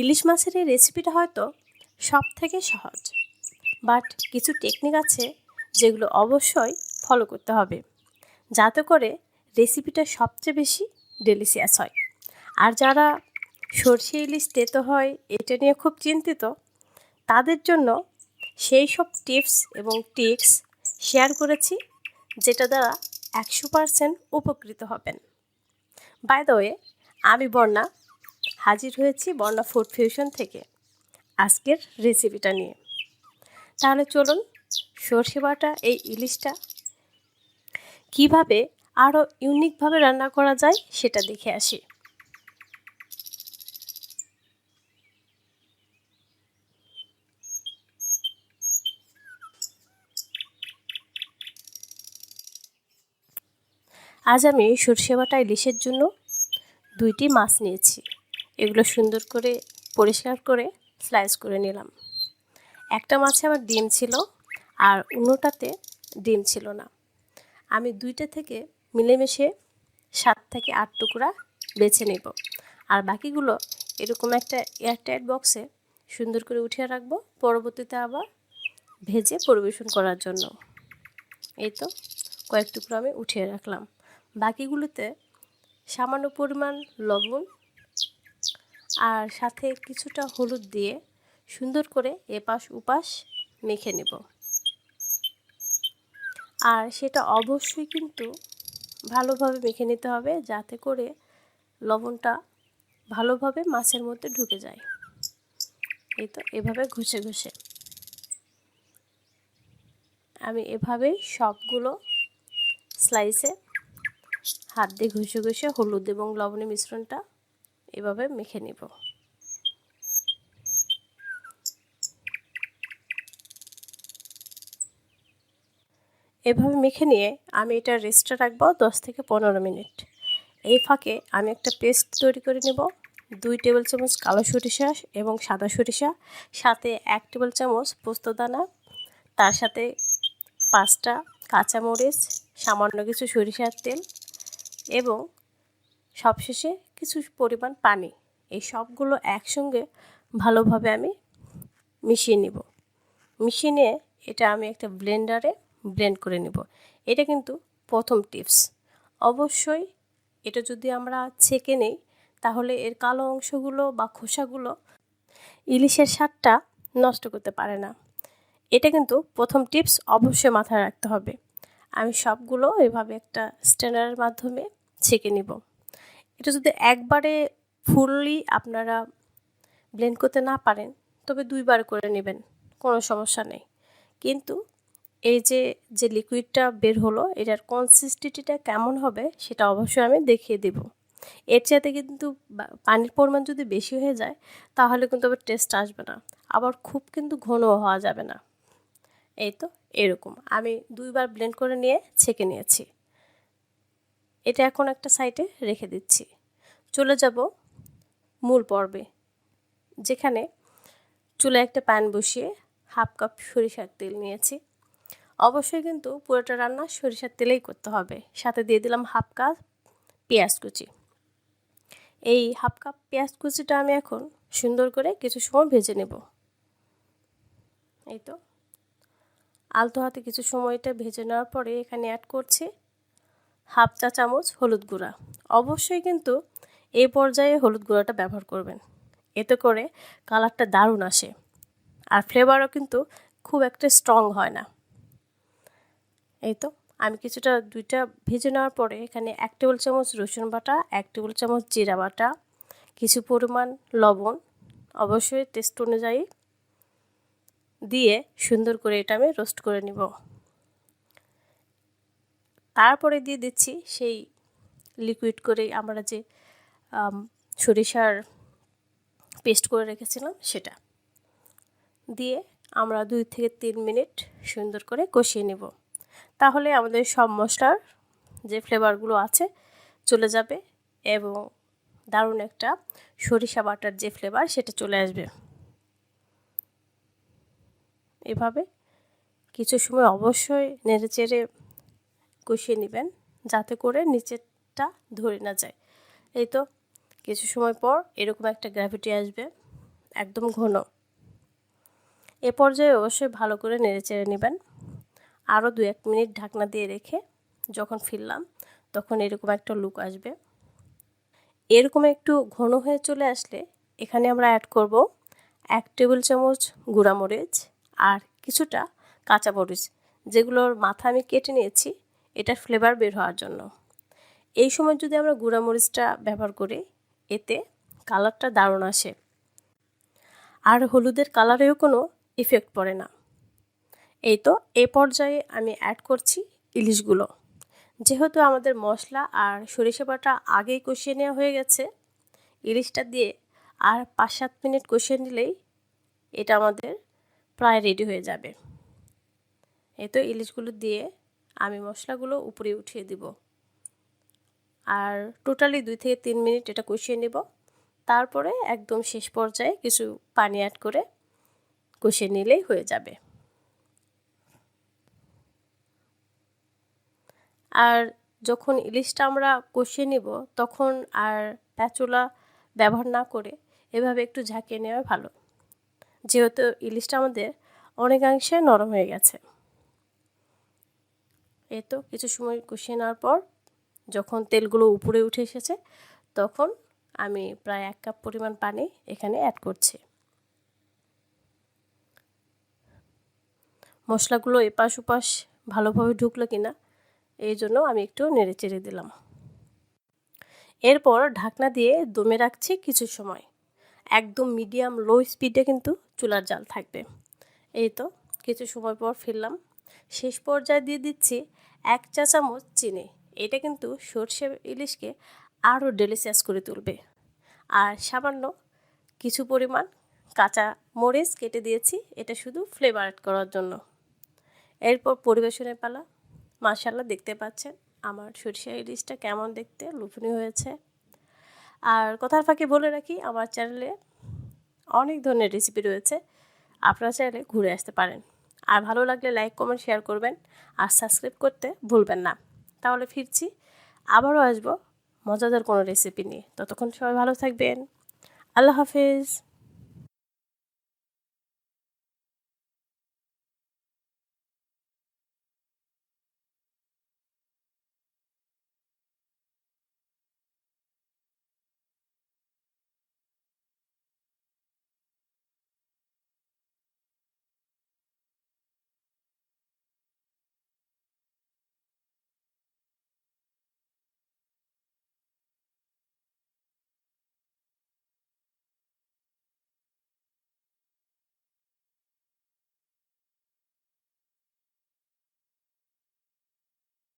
ইলিশ মাছের এই রেসিপিটা হয়তো সব থেকে সহজ। বাট কিছু টেকনিক আছে যেগুলো অবশ্যই ফলো করতে হবে, যাতে করে রেসিপিটা সবচেয়ে বেশি ডেলিশিয়াস হয়। আর যারা সর্ষে ইলিশ তেতো হয়, এটা নিয়ে খুব চিন্তিত, তাদের জন্য সেই সব টিপস এবং ট্রিক্স শেয়ার করেছি, যেটা দ্বারা একশো পারসেন্ট উপকৃত হবেন। বাই দ্য ওয়ে আমি বর্ণা হাজির হয়েছি বর্ণা ফুড ফিউশন থেকে। আজকের রেসিপিটা নিয়ে। তাহলে চলুন, সর্ষে বাটা, এই ইলিশটা কীভাবে আরও ইউনিকভাবে রান্না করা যায় সেটা দেখে আসি। আজ আমি সর্ষে বাটা ইলিশের জন্য দুইটি মাছ নিয়েছি। এগুলো সুন্দর করে পরিষ্কার করে স্লাইস করে নিলাম। একটা মাছে আমার ডিম ছিল আর অন্যটাতে ডিম ছিল না। আমি দুইটা থেকে মিলেমিশে সাত থেকে আট টুকরা বেছে নেব। আর বাকিগুলো এরকম একটা এয়ারটাইট বক্সে সুন্দর করে উঠিয়ে রাখব, পরবর্তীতে আবার ভেজে পরিবেশন করার জন্য। এই তো কয়েক টুকরো আমি উঠিয়ে রাখলাম। বাকিগুলোতে সামান্য পরিমাণ লবণ আর সাথে কিছুটা হলুদ দিয়ে সুন্দর করে এপাশ উপাশ মেখে নেব। আর সেটা অবশ্যই কিন্তু ভালোভাবে মেখে নিতে হবে যাতে করে লবণটা ভালোভাবে মাছের মধ্যে ঢুকে যায়। এই তো এভাবে ঘষে ঘষে। আমি এভাবেই সবগুলো স্লাইসে হাত দিয়ে ঘষে ঘষে হলুদ এবং লবণের মিশ্রণটা এভাবে মেখে নিব। এভাবে মেখে নিয়ে আমি এটা রেস্টে রাখব দশ থেকে পনেরো মিনিট। এই ফাঁকে আমি একটা পেস্ট তৈরি করে নেব, দুই টেবিল চামচ কালো সরিষা এবং সাদা সরিষা, সাথে এক টেবিল চামচ পোস্তদানা তার সাথে পাঁচটা কাঁচামরিচ সামান্য কিছু সরিষার তেল এবং সবশেষে কিছু পরিমাণ পানি। এই সবগুলো একসঙ্গে ভালোভাবে আমি মিশিয়ে নিব। মিশিয়ে নিয়ে এটা আমি একটা ব্লেন্ডারে ব্লেন্ড করে নেব। এটা কিন্তু প্রথম টিপস অবশ্যই এটা যদি আমরা ছেঁকে নেই, তাহলে এর কালো অংশগুলো বা খোসাগুলো ইলিশের স্বাদটা নষ্ট করতে পারে না। এটা কিন্তু প্রথম টিপস অবশ্যই মাথায় রাখতে হবে। আমি সবগুলো এভাবে একটা স্ট্যান্ডারের মাধ্যমে ছেঁকে নিব। এটা যদি একবারে ফুললি আপনারা ব্লেন্ড করতে না পারেন, তবে দুইবার করে নেবেন, কোনো সমস্যা নেই। কিন্তু এই যে যে লিকুইডটা বের হলো, এটার কনসিস্টেন্সিটা কেমন হবে সেটা অবশ্যই আমি দেখিয়ে দেব। এর চাইতে কিন্তু পানির পরিমাণ যদি বেশি হয়ে যায়, তাহলে কিন্তু আবার টেস্ট আসবে না। আবার খুব কিন্তু ঘন হওয়া যাবে না। এই তো, এরকম। আমি দুইবার ব্লেন্ড করে নিয়ে ছেঁকে নিয়েছি। এটা এখন একটা সাইডে রেখে দিচ্ছি। চলে যাব মূল পর্বে, যেখানে চুলে একটা প্যান বসিয়ে হাফ কাপ সরিষার তেল নিয়েছি। অবশ্যই কিন্তু পুরোটা রান্না সরিষার তেলেই করতে হবে। সাথে দিয়ে দিলাম হাফ কাপ পেঁয়াজ কুচি। এই হাফ কাপ পেঁয়াজ কুচিটা আমি এখন সুন্দর করে কিছু সময় ভেজে নেব। এই তো। আলতো হাতে কিছু সময়টা ভেজে নেওয়ার পরে এখানে অ্যাড করছি হাফ চা চামচ হলুদ গুঁড়া। অবশ্যই কিন্তু এই পর্যায়ে হলুদ গুঁড়াটা ব্যবহার করবেন। এতে করে কালারটা দারুণ আসে। আর ফ্লেভারও কিন্তু খুব একটা স্ট্রং হয় না। এই তো, আমি কিছুটা দুইটা ভেজে নেওয়ার পরে এখানে এক টেবিল চামচ রসুন বাটা, এক টেবিল চামচ জিরা বাটা, কিছু পরিমাণ লবণ, অবশ্যই টেস্ট অনুযায়ী দিয়ে সুন্দর করে এটা আমি রোস্ট করে নিব। তারপরে দিয়ে দিচ্ছি সেই লিকুইড করে আমরা যে সরিষার পেস্ট করে রেখেছিলাম সেটা। দিয়ে আমরা দুই থেকে তিন মিনিট সুন্দর করে কষিয়ে নেব। তাহলে আমাদের সব মশলার যে ফ্লেভারগুলো আছে চলে যাবে এবং দারুণ একটা সরিষা বাটার যে ফ্লেভার সেটা চলে আসবে। এভাবে কিছু সময় অবশ্যই নেড়ে চেড়ে কষিয়ে নেবেন যাতে করে নিচেরটা ধরে না যায়। এই তো কিছু সময় পর এরকম একটা গ্র্যাভিটি আসবে, একদম ঘন। এ পর্যায়ে অবশ্যই ভালো করে নেড়ে চেড়ে নেবেন। আরও দু এক মিনিট ঢাকনা দিয়ে রেখে যখন ফিরলাম তখন এরকম একটা লুক আসবে। এরকম একটু ঘন হয়ে চলে আসলে এখানে আমরা অ্যাড করব এক টেবিল চামচ গুঁড়ামরিচ আর কিছুটা কাঁচামরিচ যেগুলোর মাথা আমি কেটে নিয়েছি। এটার ফ্লেভার বের হওয়ার জন্য। এই সময় যদি আমরা গুঁড়ামরিচটা ব্যবহার করি, এতে কালারটা দারুণ আসে। আর হলুদের কালারেও কোনো ইফেক্ট পড়ে না। এই তো, এ পর্যায়ে আমি অ্যাড করছি ইলিশগুলো। যেহেতু আমাদের মশলা আর সরিষা বাটা আগেই কষিয়ে নেওয়া হয়ে গেছে, ইলিশটা দিয়ে আর পাঁচ সাত মিনিট কষিয়ে নিলেই এটা আমাদের প্রায় রেডি হয়ে যাবে। এ তো, ইলিশগুলো দিয়ে আমি মশলাগুলো উপরে উঠিয়ে দিব। আর টোটালি দুই থেকে তিন মিনিট এটা কষিয়ে নেব। তারপরে একদম শেষ পর্যায়ে কিছু পানি অ্যাড করে কষিয়ে নিলেই হয়ে যাবে। আর যখন ইলিশটা আমরা কষিয়ে নিব, তখন আর প্যাচুলা ব্যবহার না করে এভাবে একটু ঝাঁকিয়ে নেওয়া ভালো। যেহেতু ইলিশটা আমাদের অনেকাংশে নরম হয়ে গেছে। এ তো কিছু সময় কষিয়ে নেওয়ার পর যখন তেলগুলো উপরে উঠে এসেছে, তখন আমি প্রায় এক কাপ পরিমাণ পানি এখানে অ্যাড করছি। মশলাগুলো এপাশ ওপাশ ভালোভাবে ঢুকলো কিনা, এই জন্য আমি একটু নেড়ে চেড়ে দিলাম। এরপর ঢাকনা দিয়ে দমে রাখছি কিছু সময়। একদম মিডিয়াম লো স্পিডে কিন্তু চুলার জাল থাকবে। এই তো, কিছু সময় পর ফিরলাম। শেষ পর্যায়ে দিয়ে দিচ্ছি এক চা চামচ চিনি। এটা কিন্তু সর্ষে ইলিশকে আরও ডেলিশিয়াস করে তুলবে। আর সামান্য কিছু পরিমাণ কাঁচা মরিচ কেটে দিয়েছি, এটা শুধু ফ্লেভার অ্যাড করার জন্য। এরপর পরিবেশনের পালা। মাশাল্লাহ দেখতে পাচ্ছেন আমার সরিষা ইলিশটা কেমন দেখতে লুফনীয় হয়েছে। আর কথার ফাঁকে বলে রাখি, আমার চ্যানেলে অনেক ধরনের রেসিপি রয়েছে। আপনারা চাইলে ঘুরে আসতে পারেন। আর ভালো লাগলে লাইক কমেন্ট শেয়ার করবেন। আর সাবস্ক্রাইব করতে ভুলবেন না। তাহলে ফিরছি, আবারও আসব মজাদার কোনো রেসিপি নিয়ে। ততক্ষণ সবাই ভালো থাকবেন। আল্লাহ হাফিজ।